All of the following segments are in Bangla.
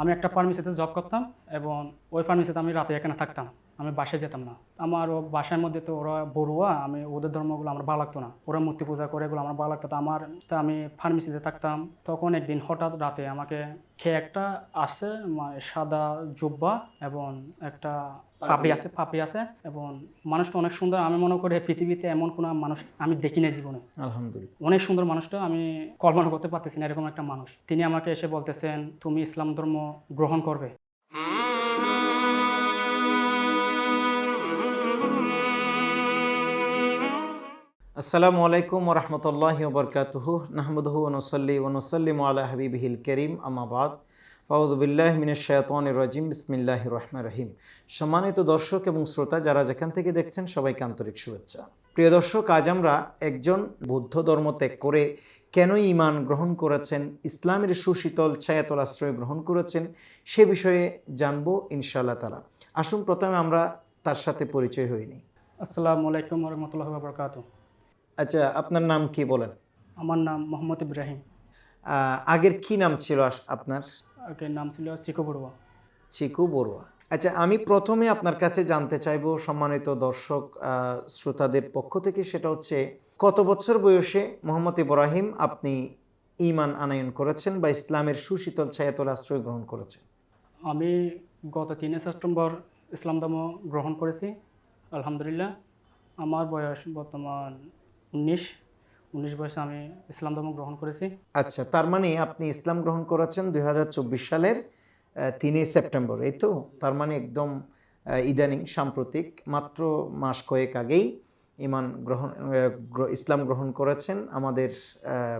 আমি একটা ফার্মেসিতে জব করতাম এবং ওই ফার্মেসিতে আমি রাতে এখানে থাকতাম। আমি বাসায় যেতাম না। আমার ও বাসার মধ্যে তো ওরা বড়ুয়া আমি ওদের ধর্মগুলো আমার ভালো লাগতো না। ওরা মূর্তি পূজা করে এগুলো আমার ভালো লাগতো আমার তো আমি ফার্মেসিতে থাকতাম। তখন একদিন হঠাৎ রাতে আমাকে খেয়ে একটা আসছে মা- সাদা জুব্বা এবং একটা পাপড়ি আছে পাপড়ি আছে এবং মানুষটা অনেক সুন্দর। আমি মনে করি পৃথিবীতে এমন কোনো মানুষ আমি দেখি না জীবনে। আলহামদুলিল্লাহ। অনেক সুন্দর মানুষটা আমি কল্পনা করতে পারতেছি না এরকম একটা মানুষ। তিনি আমাকে এসে বলতেছেন তুমি ইসলাম ধর্ম গ্রহণ করবে। আসসালামু আলাইকুম ওরহমতুল্লাহ বরকাতুহ। নাহমদহু ওনসল্লি ওনসল্লিম আলা হাবিবিহিল করিম। আমাবাদ ফাউদুবিল্লাহ মিনাশায়তনির রাজিম। বিসমিল্লাহ রহমান রহিম। সম্মানিত দর্শক এবং শ্রোতা যারা যেখান থেকে দেখছেন, সবাইকে আন্তরিক শুভেচ্ছা। প্রিয় দর্শক, আজ আমরা একজন বৌদ্ধ ধর্ম ত্যাগ করে কেন ইমান গ্রহণ করেছেন, ইসলামের সুশীতল ছায়াতল আশ্রয় গ্রহণ করেছেন, সে বিষয়ে জানব ইনশাআল্লাহ তালা আসুন, প্রথমে আমরা তার সাথে পরিচয় হইনি আসসালামু আলাইকুম রহমতুল্লাহ বরকাত আচ্ছা আপনার নাম কি বলেন? আমার নাম মোহাম্মদ ইব্রাহিম। আগের কি নাম ছিল আপনার? আগের নাম ছিল চিকু বড়ুয়া। চিকু বড়ুয়া। আচ্ছা আমি প্রথমে আপনার কাছে জানতে চাইব সম্মানিত দর্শক শ্রোতাদের পক্ষ থেকে সেটা হচ্ছে কত বছর বয়সে মোহাম্মদ ইব্রাহিম আপনি ইমান আনায়ন করেছেন বা ইসলামের সুশীতল ছায়াতল আশ্রয় গ্রহণ করেছেন? আমি গত তিনে সেপ্টেম্বর ইসলাম ধর্ম গ্রহণ করেছি আলহামদুলিল্লাহ। আমার বয়স বর্তমান উনিশ উনিশ বয়সে আমি ইসলাম ধর্ম গ্রহণ করেছি। আচ্ছা তার মানে আপনি ইসলাম গ্রহণ করেছেন দুই হাজার চব্বিশ সালের তিনই সেপ্টেম্বর, এই তো? তার মানে একদম ইদানিং সাম্প্রতিক, মাত্র মাস কয়েক আগেই ইমান গ্রহণ গ্র- ইসলাম গ্রহণ করেছেন আমাদের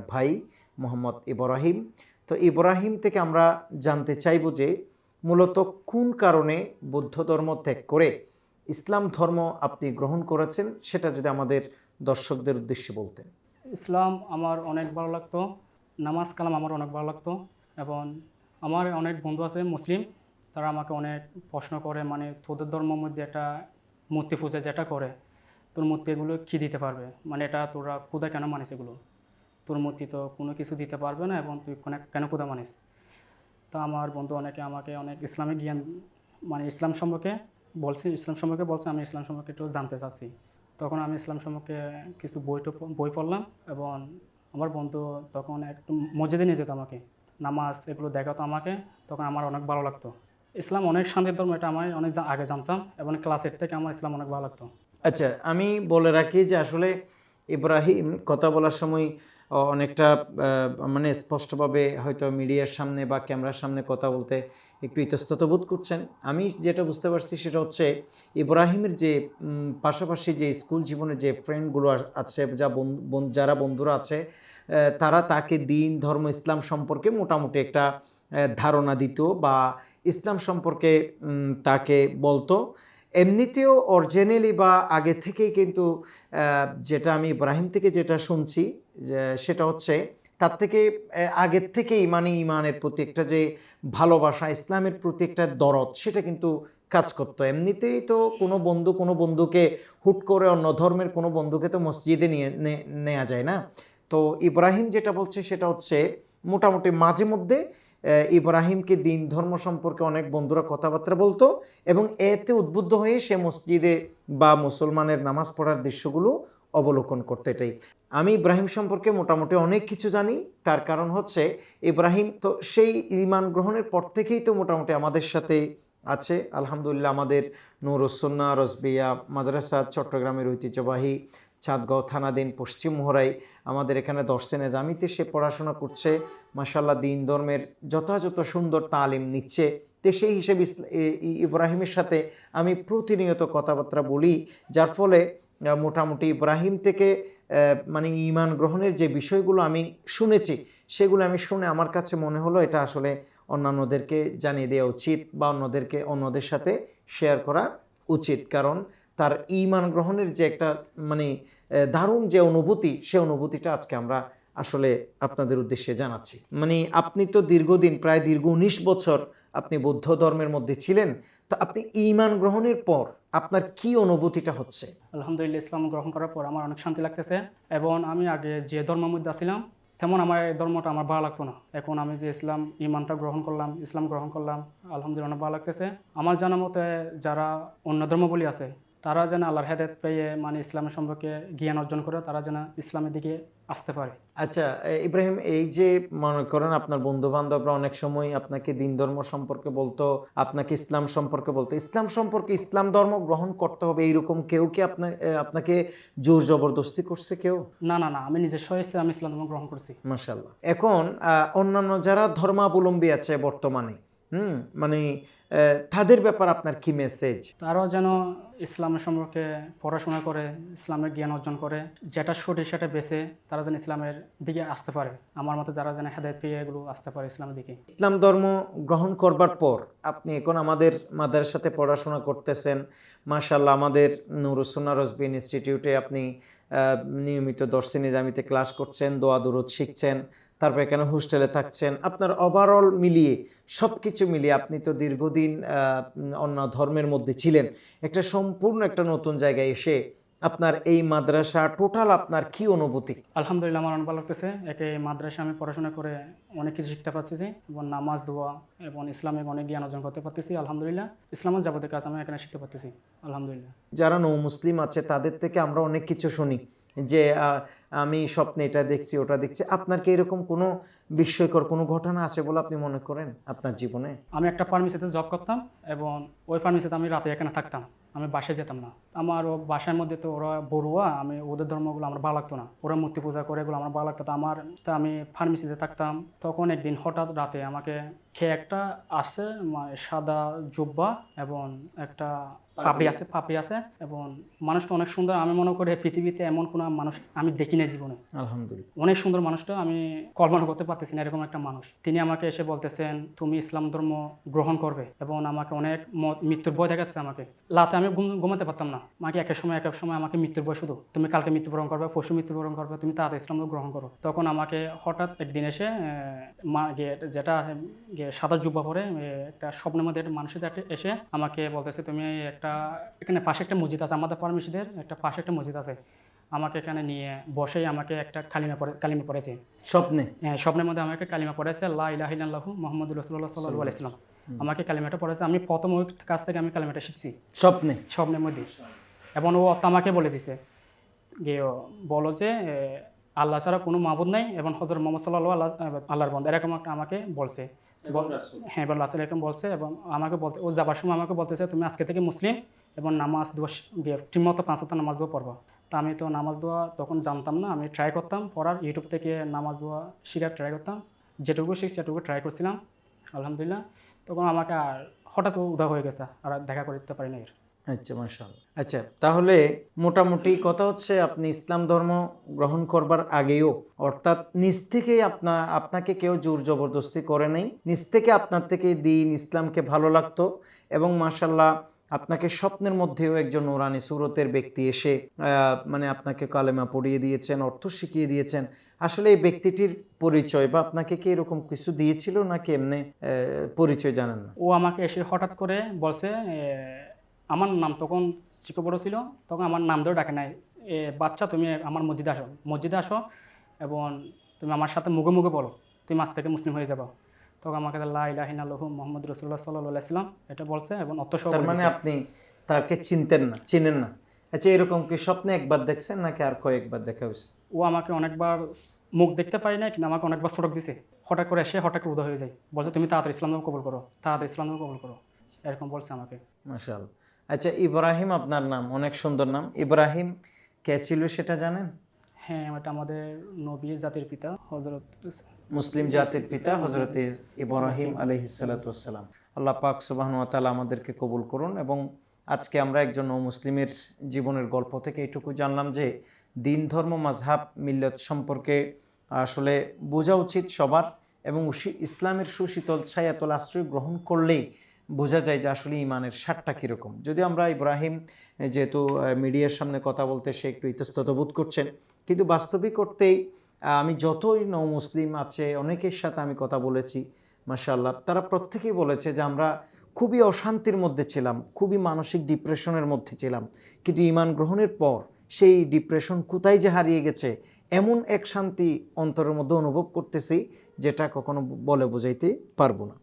ভাই মোহাম্মদ ইব্রাহিম। তো ইব্রাহিম থেকে আমরা জানতে চাইব যে মূলত কোন কারণে বৌদ্ধ ধর্ম ত্যাগ করে ইসলাম ধর্ম আপনি গ্রহণ করেছেন, সেটা যদি আমাদের দর্শকদের উদ্দেশ্যে বলতেন। ইসলাম আমার অনেক ভালো লাগতো, নামাজ কালাম আমার অনেক ভালো লাগতো এবং আমার অনেক বন্ধু আছে মুসলিম, তারা আমাকে অনেক প্রশ্ন করে মানে তোদের ধর্মের মধ্যে একটা মূর্তি পূজা যেটা করে, তোর মূর্তি এগুলো কী দিতে পারবে? মানে এটা তোরা ক্ষুদা কেন মানিস এগুলো? তোর মূর্তি তো কোনো কিছু দিতে পারবে না এবং তুই কোনে- ক্ষুদা মানিস? তা আমার বন্ধু অনেকে আমাকে অনেক ইসলামিক জ্ঞান মানে ইসলাম সম্পর্কে বলছে, ইসলাম সম্পর্কে বলছে, আমি ইসলাম সম্পর্কে একটু জানতে চাচ্ছি। তখন আমি ইসলাম সম্পর্কে কিছু বই বই পড়লাম এবং আমার বন্ধু তখন একটু মসজিদে নিয়ে যেত আমাকে। নামাজ এগুলো দেখাতো আমাকে, তখন আমার অনেক ভালো লাগতো। ইসলাম অনেক শান্তির ধর্ম, এটা আমি অনেক আগে জানতাম এবং ক্লাস এইট থেকে আমার ইসলাম অনেক ভালো লাগতো। আচ্ছা আমি বলে রাখি যে আসলে ইব্রাহিম কথা বলার সময় অনেকটা মানে স্পষ্টভাবে হয়তো মিডিয়ার সামনে বা ক্যামেরার সামনে কথা বলতে একটু ইতস্তত বোধ করছেন। আমি যেটা বুঝতে পারছি সেটা হচ্ছে, ইব্রাহিমের যে পাশাপাশি যে স্কুল জীবনে যে ফ্রেন্ডগুলো আছে, যা যারা বন্ধুরা আছে তারা তাকে দিন, ধর্ম, ইসলাম সম্পর্কে মোটামুটি একটা ধারণা দিত বা ইসলাম সম্পর্কে তাকে বলতো। এমনিতেও অরিজিনালি বা আগে থেকেই কিন্তু যেটা আমি ইব্রাহিম থেকে যেটা শুনছি সেটা হচ্ছে, তার থেকে আগের থেকেই মানে ইমানের প্রতি একটা যে ভালোবাসা, ইসলামের প্রতি একটা দরদ, সেটা কিন্তু কাজ করতো। এমনিতেই তো কোনো বন্ধু কোনো বন্ধুকে হুট করে অন্য ধর্মের কোনো বন্ধুকে তো মসজিদে নিয়ে নেওয়া যায় না। তো ইব্রাহিম যেটা বলছে সেটা হচ্ছে, মোটামুটি মাঝে মধ্যে ইব্রাহিমকে দিন ধর্ম সম্পর্কে অনেক বন্ধুরা কথাবার্তা বলতো এবং এতে উদ্বুদ্ধ হয়ে সে মসজিদে বা মুসলমানের নামাজ পড়ার দৃশ্যগুলো অবলোকন করতে এটাই। আমি ইব্রাহিম সম্পর্কে মোটামুটি অনেক কিছু জানি, তার কারণ হচ্ছে ইব্রাহিম তো সেই ইমান গ্রহণের পর থেকেই তো মোটামুটি আমাদের সাথে আছে। আলহামদুলিল্লাহ আমাদের নুরুসন্না রসবিয়া, মাদ্রাসা, চট্টগ্রামের ঐতিহ্যবাহী চাঁদগাঁও থানাধীন পশ্চিম মোহরাই আমাদের এখানে দর্শনে জামিতে সে পড়াশোনা করছে। মাসাল্লাহ দিন ধর্মের যথাযথ সুন্দর তালিম নিচ্ছে। তো সেই হিসেবে ইব্রাহিমের সাথে আমি প্রতিনিয়ত কথাবার্তা বলি, যার ফলে মোটামুটি ইব্রাহিম থেকে মানে ইমান গ্রহণের যে বিষয়গুলো আমি শুনেছি, সেগুলো আমি শুনে আমার কাছে মনে হলো এটা আসলে অন্যান্যদেরকে জানিয়ে দেওয়া উচিত বা অন্যদেরকে অন্যদের সাথে শেয়ার করা উচিত। কারণ তার ইমান গ্রহণের যে একটা মানে দারুণ যে অনুভূতি, সে অনুভূতিটা আজকে আমরা আসলে আপনাদের উদ্দেশ্যে জানাচ্ছি। মানে আপনি তো দীর্ঘদিন, প্রায় দীর্ঘ উনিশ বছর আপনি বৌদ্ধ ধর্মের মধ্যে ছিলেন, তো আপনি ইমান গ্রহণের পর আপনার কি অনুভূতিটা হচ্ছে? আলহামদুলিল্লাহ, ইসলাম গ্রহণ করার পর আমার অনেক শান্তি লাগতেছে এবং আমি আগে যে ধর্মের মধ্যে আছিলাম, তেমন আমার এই ধর্মটা আমার ভালো লাগতো না। এখন আমি যে ইসলাম ইমানটা গ্রহণ করলাম, ইসলাম গ্রহণ করলাম, আলহামদুলিল্লাহ ভালো লাগতেছে। আমার জানা মতে যারা অন্য ধর্মবলী আছে তারা যেন আল্লাহর হেদায়ত পেয়ে মানে ইসলামের সম্পর্কে জ্ঞান অর্জন করে তারা যেন ইসলামের দিকে আসতে পারে। আচ্ছা ইব্রাহিম এই যে মনে করেন আপনার বন্ধু বান্ধবরা অনেক সময় আপনাকে দিন ধর্ম সম্পর্কে বলতো আপনাকে ইসলাম সম্পর্কে বলতো ইসলাম সম্পর্কে ইসলাম ধর্ম গ্রহণ করতে হবে এইরকম কেউ কি আপনার আপনাকে জোর জবরদস্তি করছে কেউ? না না না আমি নিজের স্বইচ্ছে আমি ইসলাম ধর্ম গ্রহণ করছি। মাশাল্লাহ এখন অন্যান্য যারা ধর্মাবলম্বী আছে বর্তমানে হুম মানে তাদের ব্যাপার আপনার কি মেসেজ তারাও যেন ইসলামের সম্পর্কে পড়াশোনা করে ইসলামের জ্ঞান অর্জন করে যেটা সঠিক সেটা বেছে তারা যেন ইসলামের দিকে আসতে পারে। আমার মতো যারা যেন হেদায়ত পেয়ে এগুলো আসতে পারে ইসলামের দিকে। ইসলাম ধর্ম গ্রহণ করবার পর আপনি এখন আমাদের মাদ্রাসাতে পড়াশোনা করতেছেন। মাশাল্লাহ আমাদের নুরুসুন্না রসবিন ইনস্টিটিউটে আপনি আহ, নিয়মিত দর্শনী জামিতে ক্লাস করছেন দোয়া দুরুদ শিখছেন। তারপর এখানে হোস্টেলে থাকছেন? আপনার ওভারঅল মিলিয়ে সব কিছু মিলিয়ে আপনি তো দীর্ঘদিন অন্য ধর্মের মধ্যে ছিলেন। একটা সম্পূর্ণ একটা নতুন জায়গায় এসে আপনার এই মাদ্রাসা টোটাল আপনার কি অনুভূতি? আলহামদুলিল্লাহ আমার অনেক ভালো লাগতেছে। একে মাদ্রাসা আমি পড়াশোনা করে অনেক কিছু শিখতে পারতেছি এবং নামাজ দোয়া এবং ইসলামিক অনেক জ্ঞান অর্জন করতে পারতেছি আলহামদুলিল্লাহ। ইসলামের যাবতীয় কাজ আমি এখানে শিখতে পারতেছি আলহামদুলিল্লাহ। যারা নৌ মুসলিম আছে তাদের থেকে আমরা অনেক কিছু শুনি। যে আমি স্বপ্নে এটা দেখছি, ওটা দেখছি। আপনার কি এরকম কোনো বিস্ময়কর কোনো ঘটনা আছে বলে আপনি মনে করেন আপনার জীবনে? আমি একটা ফার্মেসিতে জব করতাম এবং ওই ফার্মেসিতে আমি রাতে এখানে থাকতাম, আমি বাসায় যেতাম না। আমার বাসার মধ্যে তো ওরা বড়ুয়া, আমি ওদের ধর্মগুলো আমার ভালো লাগতো না। ওরা মূর্তি পূজা করে এগুলো আমার ভালো লাগতো। আমার, তা আমি ফার্মেসিতে থাকতাম, তখন একদিন হঠাৎ রাতে আমাকে খেয়ে একটা আসছে মানে সাদা জুব্বা এবং একটা পাপড়ি আছে। পাপড়ি আছে এবং মানুষটা অনেক সুন্দর। আমি মনে করি পৃথিবীতে এমন কোনো মানুষ আমি দেখি না জীবনে। আলহামদুলিল্লাহ। অনেক সুন্দর মানুষটা আমি কল্পনা করতে পারতেছি না এরকম একটা মানুষ। তিনি আমাকে এসে বলতেছেন তুমি ইসলাম ধর্ম গ্রহণ করবে এবং আমাকে অনেক মৃত্যুর ভয় দেখাচ্ছে আমাকে। লাতে আমি ঘুমাতে পারতাম না। মাকে এক এক সময় এক এক সময় আমাকে মৃত্যুর ভয় শুধু তুমি কালকে মৃত্যুবরণ করবে পরশু মৃত্যুবরণ করবে তুমি তাড়াতাড়ি ইসলাম গ্রহণ করো। তখন আমাকে হঠাৎ একদিন এসে মা গিয়ে যেটা গিয়ে সাদা জুব্বা পরে একটা স্বপ্নের মধ্যে একটা মানুষের এসে আমাকে বলতেছে তুমি একটা এখানে পাশে একটা মসজিদ আছে আমাদের পারমিশিদের একটা পাশে একটা মসজিদ আছে। আমাকে এখানে নিয়ে বসেই আমাকে একটা কালিমা পড়ে কালিমা পড়েছে। স্বপ্নে? হ্যাঁ, স্বপ্নের মধ্যে আমাকে কালিমা পড়েছে লা ইলাহা ইল্লাল্লাহু মুহাম্মাদুর রাসূলুল্লাহ সাল্লাল্লাহু আলাইহি সাল্লাম আমাকে কালিমাটা পড়েছে আমি প্রথম ওর কাছ থেকে আমি কালিমাটা শিখছি। স্বপ্নে? স্বপ্নের মধ্যে। এবং ও আমাকে বলে দিছে গিয়ে ও বলো যে আল্লাহ ছাড়া কোনো মাবুদ নাই এবং হজরত মোহাম্মদ সাল্লাহ আল্লাহ আল্লাহর বন্ধ এরকম একটা আমাকে বলছে। হ্যাঁ এবার রাসেল এরকম বলছে এবং আমাকে বলতে, ও যাবার সময় আমাকে বলতেছে, তুমি আজকে থেকে মুসলিম এবং নামাজ দোয়া গিয়ে ঠিকমতো পাঁচ হাজার নামাজ দোয়া পড়বা। তা আমি তো নামাজ দোয়া তখন জানতাম না, আমি ট্রাই করতাম, পড়ার ইউটিউব থেকে নামাজ দোয়া শিখার ট্রাই করতাম, যেটুকু শিখছি সেটুকু ট্রাই করছিলাম, আলহামদুলিল্লাহ। তখন আমাকে আর হঠাৎ উদা হয়ে গেছে, আর দেখা করতে পারি না এর। আচ্ছা মাশাল আচ্ছা তাহলে মোটামুটি কথা হচ্ছে আপনি ইসলাম ধর্ম গ্রহণ করবার আগেও অর্থাৎ নিজ থেকেই আপনা আপনাকে কেউ জোর জবরদস্তি করে নাই নিজ থেকে আপনার থেকে দিন ইসলামকে ভালো লাগতো এবং মাশাল্লাহ আপনাকে স্বপ্নের মধ্যেও একজন নুরানি সুরতের ব্যক্তি এসে আহ, মানে আপনাকে কালেমা পড়িয়ে দিয়েছেন অর্থ শিখিয়ে দিয়েছেন। আসলে এই ব্যক্তিটির পরিচয় বা আপনাকে কি এরকম কিছু দিয়েছিল নাকি এমনি পরিচয় জানেন না? ও আমাকে এসে হঠাৎ করে বলছে আমার নাম তখন চিকো বড় ছিল তখন আমার নাম ধরে ডাকে নাই। এ, বাচ্চা তুমি আমার মসজিদে আসো। মসজিদে আসো এবং তুমি আমার সাথে মুখে মুখে বলো তুমি মাছ থেকে মুসলিম হয়ে যাব। তখন আমাকে লাহিনাল্লাহু মোহাম্মদ রসুল্লাহ সাল্লাহ সাল্লাম এটা বলছে এবং অত তার মানে আপনি তাকে চিনতেন না চিনেন না। আচ্ছা এরকম কি স্বপ্নে একবার দেখছেন নাকি আর কয়েকবার দেখা হয়েছে? ও আমাকে অনেকবার মুখ দেখতে পারি না কিন্তু আমাকে অনেকবার সড়ক দিছে। হঠাৎ করে এসে হঠাৎ করে উদয় হয়ে যায়। বলছে তুমি তাড়াতাড়ি ইসলাম ধর্ম কবুল করো তাড়াতাড়ি ইসলাম ধর্ম কবুল করো। এরকম বলছে আমাকে। মাশাল আচ্ছা ইব্রাহিম আপনার নাম? অনেক সুন্দর নাম। ইব্রাহিম কে ছিল সেটা জানেন? হ্যাঁ এটা আমাদের নবীর জাতির পিতা হজরত মুসলিম জাতির পিতা হজরত ইব্রাহিম আলহিসাল্লাম আল্লাহ পাক সুবাহ তালা আমাদেরকে কবুল করুন এবং আজকে আমরা একজন মুসলিমের জীবনের গল্প থেকে এটুকু জানলাম যে দিন ধর্ম মাঝহাব মিল্লত সম্পর্কে আসলে বোঝা উচিত সবার এবং ইসলামের সুশীতল ছায়াতল আশ্রয় গ্রহণ করলেই বোঝা যায় যে আসলে ইমানের স্বাদটা কীরকম। যদি আমরা ইব্রাহিম যেহেতু মিডিয়ার সামনে কথা বলতে সে একটু ইতস্তত বোধ করছেন, কিন্তু বাস্তবিক করতেই আমি যতই নৌ মুসলিম আছে, অনেকের সাথে আমি কথা বলেছি মাশাল্লাহ তারা প্রত্যেকেই বলেছে যে আমরা খুবই অশান্তির মধ্যে ছিলাম, খুবই মানসিক ডিপ্রেশনের মধ্যে ছিলাম, কিন্তু ইমান গ্রহণের পর সেই ডিপ্রেশন কোথায় যে হারিয়ে গেছে, এমন এক শান্তি অন্তরের মধ্যে অনুভব করতেছি, যেটা কখনো বলে বোঝাইতে পারব না।